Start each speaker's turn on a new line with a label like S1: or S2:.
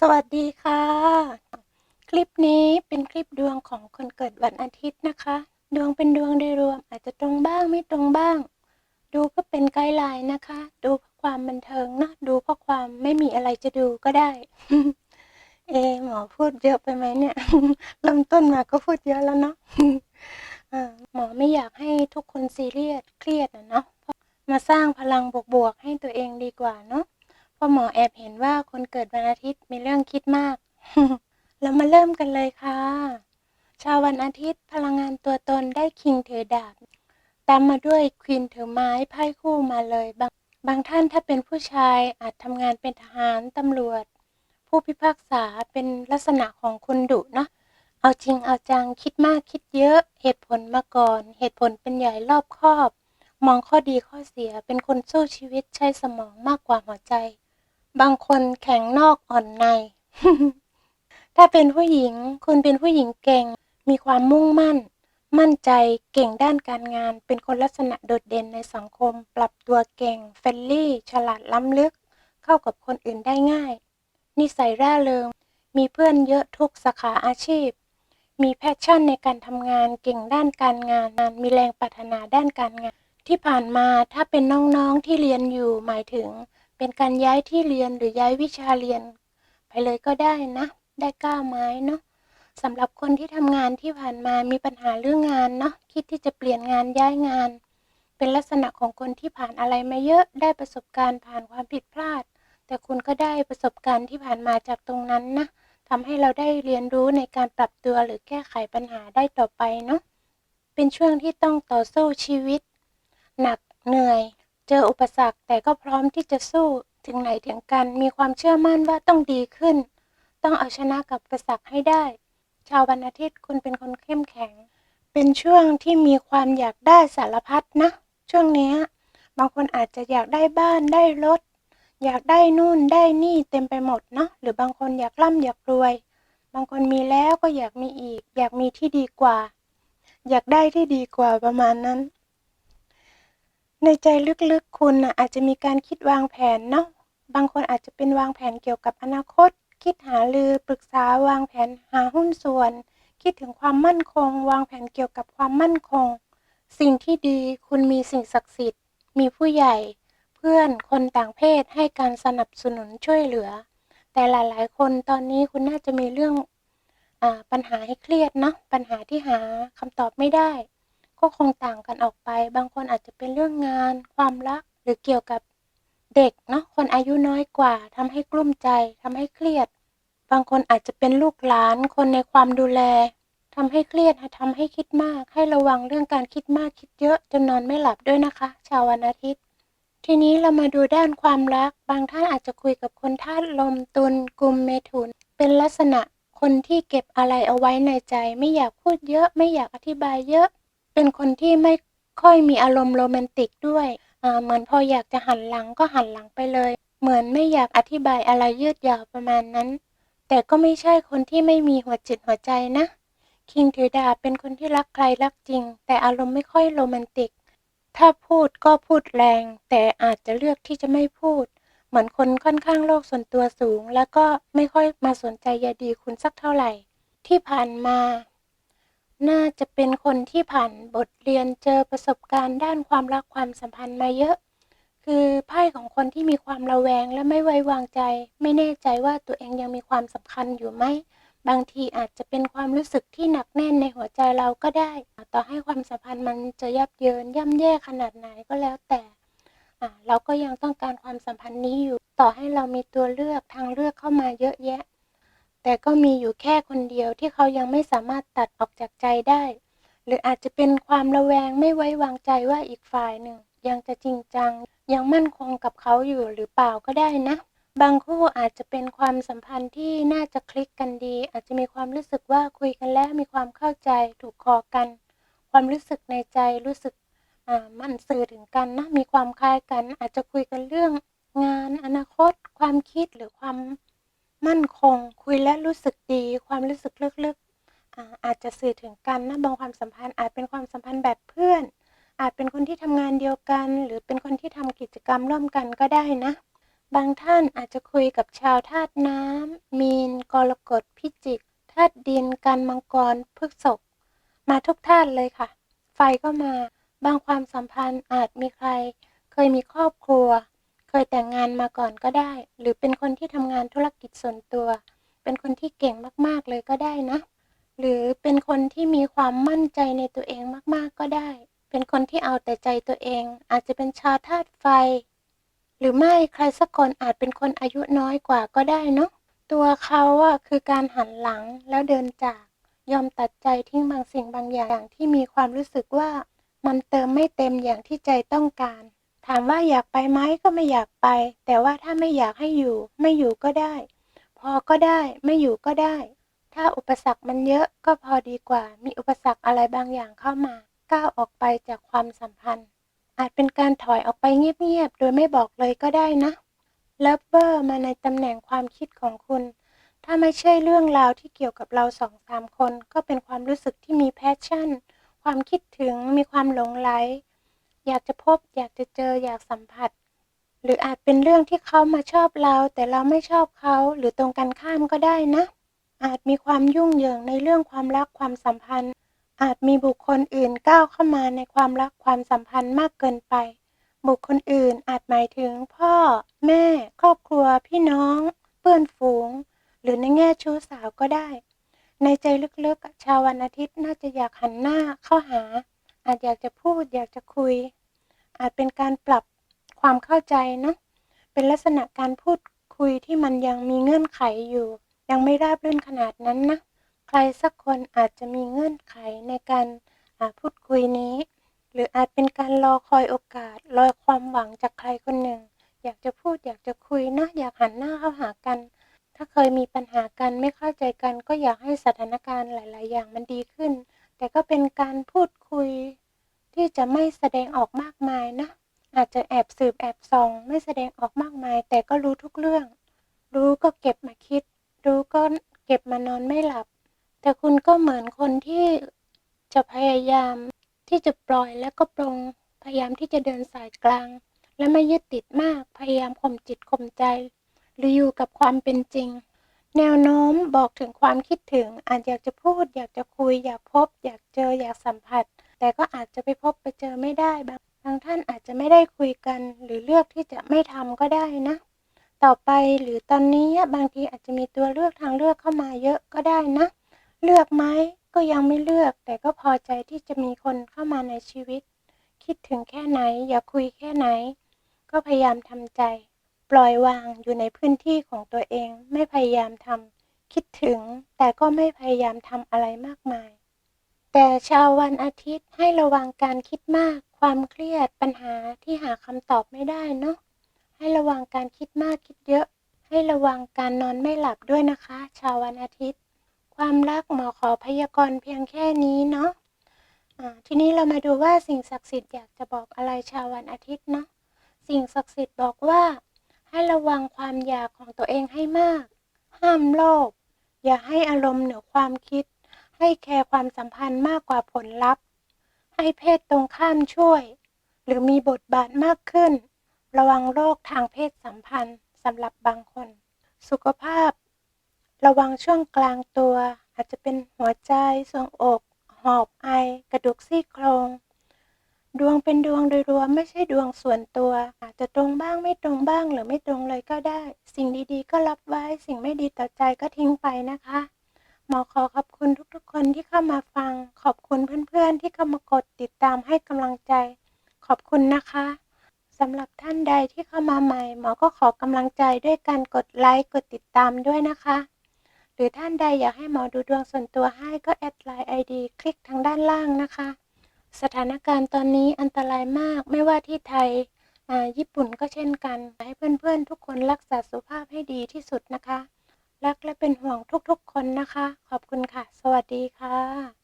S1: สวัสดีค่ะ คลิปนี้เป็นคลิปดวงของคนเกิดวันอาทิตย์นะคะ ดวงเป็นดวงโดยรวม อาจจะตรงบ้างไม่ตรงบ้าง ดูก็เป็นไกด์ไลน์นะคะ ดูเพื่อความบันเทิงนะดูเพราะความไม่มีอะไรจะดูก็ได้ เอหมอพูดเยอะไปไหมเนี่ยเริ่มต้นมาก็พูดเยอะแล้วเนาะหมอไม่อยากให้ทุกคนซีเรียสเครียดอะเนาะมาสร้างพลังบวกๆให้ตัวเองดีกว่าเนาะ พราะหมอแอบเห็นว่าคนเกิดวันอาทิตย์มีเรื่องคิดมาก เรามาเริ่มกันเลยค่ะ ชาววันอาทิตย์พลังงานตัวตนได้คิงถือดาบ ตามมาด้วยควีนถือไม้ไพ่คู่มาเลยบางบางท่านถ้าเป็นผู้ชายอาจทำงานเป็นทหารตำรวจ ผู้พิพากษาเป็นลักษณะของคนดุเนาะเอาจริงเอาจังคิดมากคิดเยอะเหตุผลมาก่อน เหตุผลเป็นใหญ่รอบคอบ มองข้อดีข้อเสียเป็นคนสู้ชีวิตใช้สมองมากกว่าหัวใจ บางคนแข็งนอกอ่อนใน ถ้าเป็นผู้หญิง คุณเป็นผู้หญิงเก่ง มีความมุ่งมั่น มั่นใจ เก่งด้านการงาน เป็นคนลักษณะโดดเด่นในสังคม ปรับตัวเก่ง เฟรนลี่ ฉลาดล้ำลึก เข้ากับคนอื่นได้ง่าย นิสัยร่าเริง มีเพื่อนเยอะทุกสาขาอาชีพ มีแพชชั่นในการทำงาน เก่งด้านการงาน มีแรงปรารถนาด้านการงาน ที่ผ่านมาถ้าเป็นน้องๆที่เรียนอยู่หมายถึง เป็นการย้ายที่เรียนหรือย้ายวิชาเรียน ไปเลยก็ได้นะ ได้ก้าวไม้เนาะสำหรับคนที่ทำงานที่ผ่านมามีปัญหาเรื่องงานเนาะคิดที่จะเปลี่ยนงานย้ายงาน เป็นลักษณะของคนที่ผ่านอะไรมาเยอะได้ประสบการณ์ผ่านความผิดพลาด แต่คุณก็ได้ประสบการณ์ที่ผ่านมาจากตรงนั้นนะทำให้เราได้เรียนรู้ในการปรับตัวหรือแก้ไขปัญหาได้ต่อไปเนาะเป็นช่วงที่ต้องต่อสู้ชีวิต หนักเหนื่อย เจออุปสรรคแต่ก็พร้อมที่จะสู้ถึงไหนถึงกัน มีความเชื่อมั่นว่าต้องดีขึ้น ต้องเอาชนะกับอุปสรรคให้ได้ ชาววันอาทิตย์คุณเป็นคนเข้มแข็ง เป็นช่วงที่มีความอยากได้สารพัดนะ ช่วงนี้บางคนอาจจะอยากได้บ้านได้รถอยากได้นู่นได้นี่เต็มไปหมดเนาะหรือบางคนอยากร่ำอยากรวย บางคนมีแล้วก็อยากมีอีก อยากมีที่ดีกว่า อยากได้ที่ดีกว่าประมาณนั้น ในใจลึกๆคุณน่ะอาจจะมีการคิดวางแผนเนาะบางคนอาจจะเป็นวางแผนเกี่ยวกับอนาคต คิดหารือปรึกษาวางแผนหาหุ้นส่วน คิดถึงความมั่นคง วางแผนเกี่ยวกับความมั่นคง สิ่งที่ดีคุณมีสิ่งศักดิ์สิทธิ์ มีผู้ใหญ่ เพื่อนคนต่างเพศให้การสนับสนุนช่วยเหลือ แต่หลายๆ คนตอนนี้คุณน่าจะมีเรื่องอาปัญหาให้เครียดเนาะปัญหาที่หาคำตอบไม่ได้ ก็คงต่างกันออกไป บางคนอาจจะเป็นเรื่องงาน ความรัก หรือเกี่ยวกับเด็กเนาะ คนอายุน้อยกว่าทำให้กลุ้มใจทำให้เครียด บางคนอาจจะเป็นลูกหลาน คนในความดูแลทำให้เครียดทำให้คิดมาก ให้ระวังเรื่องการคิดมากคิดเยอะจนนอนไม่หลับด้วยนะคะ ชาววันอาทิตย์ ทีนี้เรามาดูด้านความรัก บางท่านอาจจะคุยกับคนธาตุลมตุลกลุ่มเมถุน เป็นลักษณะคนที่เก็บอะไรเอาไว้ในใจ ไม่อยากพูดเยอะ ไม่อยากอธิบายเยอะ เป็นคนที่ไม่ค่อยมีอารมณ์โรแมนติกด้วยเหมือนพออยากจะหันหลังก็หันหลังไปเลย เหมือนไม่อยากอธิบายอะไรยืดยาวประมาณนั้น แต่ก็ไม่ใช่คนที่ไม่มีหัวจิตหัวใจนะ คิงถือดาเป็นคนที่รักใครรักจริง แต่อารมณ์ไม่ค่อยโรแมนติก ถ้าพูดก็พูดแรง แต่อาจจะเลือกที่จะไม่พูด เหมือนคนค่อนข้างโลกส่วนตัวสูง แล้วก็ไม่ค่อยมาสนใจใยดีคุณสักเท่าไหร่ ที่ผ่านมา น่าจะเป็นคนที่ผ่านบทเรียนเจอประสบการณ์ด้านความรักความสัมพันธ์มาเยอะ คือไพ่ของคนที่มีความระแวงและไม่ไว้วางใจ ไม่แน่ใจว่าตัวเองยังมีความสำคัญอยู่ไหม บางทีอาจจะเป็นความรู้สึกที่หนักแน่นในหัวใจเราก็ได้ ต่อให้ความสัมพันธ์มันจะยับเยินย่ำแย่ขนาดไหนก็แล้วแต่เราก็ยังต้องการความสัมพันธ์นี้อยู่ ต่อให้เรามีตัวเลือกทางเลือกเข้ามาเยอะแยะ แต่ก็มีอยู่แค่คนเดียวที่เขายังไม่สามารถตัดออกจากใจได้ หรืออาจจะเป็นความระแวงไม่ไว้วางใจว่าอีกฝ่ายหนึ่ง ยังจะจริงจัง ยังมั่นคงกับเขาอยู่หรือเปล่าก็ได้นะ บางคู่อาจจะเป็นความสัมพันธ์ที่น่าจะคลิกกันดี อาจจะมีความรู้สึกว่าคุยกันแล้วมีความเข้าใจถูกคอกัน ความรู้สึกในใจรู้สึกมันสื่อถึงกันนะมีความคล้ายกัน อาจจะคุยกันเรื่องงานอนาคต ความคิดหรือความ มั่นคง คุยและรู้สึกดี ความรู้สึกลึกๆอาอาจจะสื่อถึงกันนะบางความสัมพันธ์อาจเป็นความสัมพันธ์แบบเพื่อน อาจเป็นคนที่ทำงานเดียวกัน หรือเป็นคนที่ทำกิจกรรมร่วมกันก็ได้นะ บางท่านอาจจะคุยกับชาวธาตุน้ำมีน กรกฎพิจิกธาตุดิน กันมังกรพฤกษภมาทุกธาตุเลยค่ะ ไฟก็มา บางความสัมพันธ์อาจมีใคร เคยมีครอบครัว ยแต่งงานมาก่อนก็ได้ หรือเป็นคนที่ทำงานธุรกิจส่วนตัว เป็นคนที่เก่งมากๆเลยก็ได้นะ หรือเป็นคนที่มีความมั่นใจในตัวเองมากๆก็ได้ เป็นคนที่เอาแต่ใจตัวเอง อาจจะเป็นชาวธาตุไฟ หรือไม่ใครสักคนอาจเป็นคนอายุน้อยกว่าก็ได้เนาะตัวเขาอะคือการหันหลังแล้วเดินจาก ยอมตัดใจทิ้งบางสิ่งบางอย่างที่มีความรู้สึกว่า มันเติมไม่เต็มอย่างที่ใจต้องการ ถามว่าอยากไปไหมก็ไม่อยากไป แต่ว่าถ้าไม่อยากให้อยู่ ไม่อยู่ก็ได้ พอก็ได้ไม่อยู่ก็ได้ ถ้าอุปสรรคมันเยอะก็พอดีกว่า มีอุปสรรคอะไรบางอย่างเข้ามาก้าวออกไปจากความสัมพันธ์ อาจเป็นการถอยออกไปเงียบๆโดยไม่บอกเลยก็ได้นะเลิฟเวอร์มาในตำแหน่งความคิดของคุณ ถ้าไม่ใช่เรื่องราวที่เกี่ยวกับเราสองสามคน ก็เป็นความรู้สึกที่มีแพชชั่น ความคิดถึงมีความหลงไหล อยากจะพบ อยากจะเจออยากสัมผัส หรืออาจเป็นเรื่องที่เขามาชอบเรา แต่เราไม่ชอบเขาหรือตรงกันข้ามก็ได้นะ อาจมีความยุ่งเหยิงในเรื่องความรักความสัมพันธ์ อาจมีบุคคลอื่นก้าวเข้ามาในความรักความสัมพันธ์มากเกินไป บุคคลอื่นอาจหมายถึงพ่อ แม่ ครอบครัว พี่น้อง เพื่อนฝูง หรือในแง่ชู้สาวก็ได้ ในใจลึกๆชาววันอาทิตย์น่าจะอยากหันหน้าเข้าหา อาจอยากจะพูดอยากจะคุย อาจเป็นการปรับความเข้าใจเนาะเป็นลักษณะการพูดคุยที่มันยังมีเงื่อนไขอยู่ ยังไม่ราบรื่นขนาดนั้นนะใครสักคนอาจจะมีเงื่อนไขในการพูดคุยนี้ หรืออาจเป็นการรอคอยโอกาสรอความหวังจากใครคนหนึ่ง อยากจะพูดอยากจะคุยนะอยากหันหน้าเข้าหากัน ถ้าเคยมีปัญหากันไม่เข้าใจกัน ก็อยากให้สถานการณ์หลาย ๆ อย่างมันดีขึ้น แต่ก็เป็นการพูดคุยที่จะไม่แสดงออกมากมายนะ อาจจะแอบสืบแอบส่อง ไม่แสดงออกมากมาย แต่ก็รู้ทุกเรื่อง รู้ก็เก็บมาคิด รู้ก็เก็บมานอนไม่หลับ แต่คุณก็เหมือนคนที่จะพยายามที่จะปล่อยและก็ปรงพยายามที่จะเดินสายกลาง และไม่ยึดติดมากพยายามข่มจิตข่มใจ หรืออยู่กับความเป็นจริง แนวโน้มบอกถึงความคิดถึงอาจอยากจะพูด อยากจะคุย อยากพบ อยากเจออยากสัมผัส แต่ก็อาจจะไปพบไปเจอไม่ได้บางบางท่านอาจจะไม่ได้คุยกัน หรือเลือกที่จะไม่ทำก็ได้นะ ต่อไปหรือตอนนี้บางทีอาจจะมีตัวเลือกทางเลือกเข้ามาเยอะก็ได้นะ เลือกไหมก็ยังไม่เลือก แต่ก็พอใจที่จะมีคนเข้ามาในชีวิต คิดถึงแค่ไหน อยากคุยแค่ไหน ก็พยายามทำใจ ปล่อยวางอยู่ในพื้นที่ของตัวเองไม่พยายามทำคิดถึง แต่ก็ไม่พยายามทำอะไรมากมาย แต่ชาววันอาทิตย์ให้ระวังการคิดมาก ความเครียดปัญหาที่หาคำตอบไม่ได้เนาะให้ระวังการคิดมากคิดเยอะ ให้ระวังการนอนไม่หลับด้วยนะคะ ชาววันอาทิตย์ ความรักหมอขอพยากรณ์เพียงแค่นี้เนาะะทีนี้เรามาดูว่าสิ่งศักดิ์สิทธิ์อยากจะบอกอะไรชาววันอาทิตย์เนาะสิ่งศักดิ์สิทธิ์บอกว่า ให้ระวังความอยากของตัวเองให้มาก ห้ามโลภ อย่าให้อารมณ์เหนือความคิด ให้แคร์ความสัมพันธ์มากกว่าผลลัพธ์ ให้เพศตรงข้ามช่วย หรือมีบทบาทมากขึ้น ระวังโรคทางเพศสัมพันธ์สำหรับบางคน สุขภาพ ระวังช่วงกลางตัว อาจจะเป็นหัวใจทรวงอก หอบไอกระดูกซี่โครง ดวงเป็นดวงโดยรวมไม่ใช่ดวงส่วนตัว อาจจะตรงบ้างไม่ตรงบ้างหรือไม่ตรงเลยก็ได้ สิ่งดีๆ ก็รับไว้สิ่งไม่ดีต่อใจก็ทิ้งไปนะคะหมอขอขอบคุณทุกๆ คนที่เข้ามาฟัง ขอบคุณเพื่อนๆ ที่เข้ามากดติดตามให้กำลังใจ ขอบคุณนะคะสำหรับท่านใดที่เข้ามาใหม่ หมอก็ขอกำลังใจด้วยการกดไลค์กดติดตามด้วยนะคะ หรือท่านใดอยากให้หมอดูดวงส่วนตัวให้ก็แอดไลน์ไอดีคลิกทางด้านล่างนะคะ สถานการณ์ตอนนี้อันตรายมากไม่ว่าที่ไทยญี่ปุ่นก็เช่นกัน ให้เพื่อนๆ ทุกคนรักษาสุขภาพให้ดีที่สุดนะคะ รักและเป็นห่วงทุกๆคนนะคะ ขอบคุณค่ะ สวัสดีค่ะ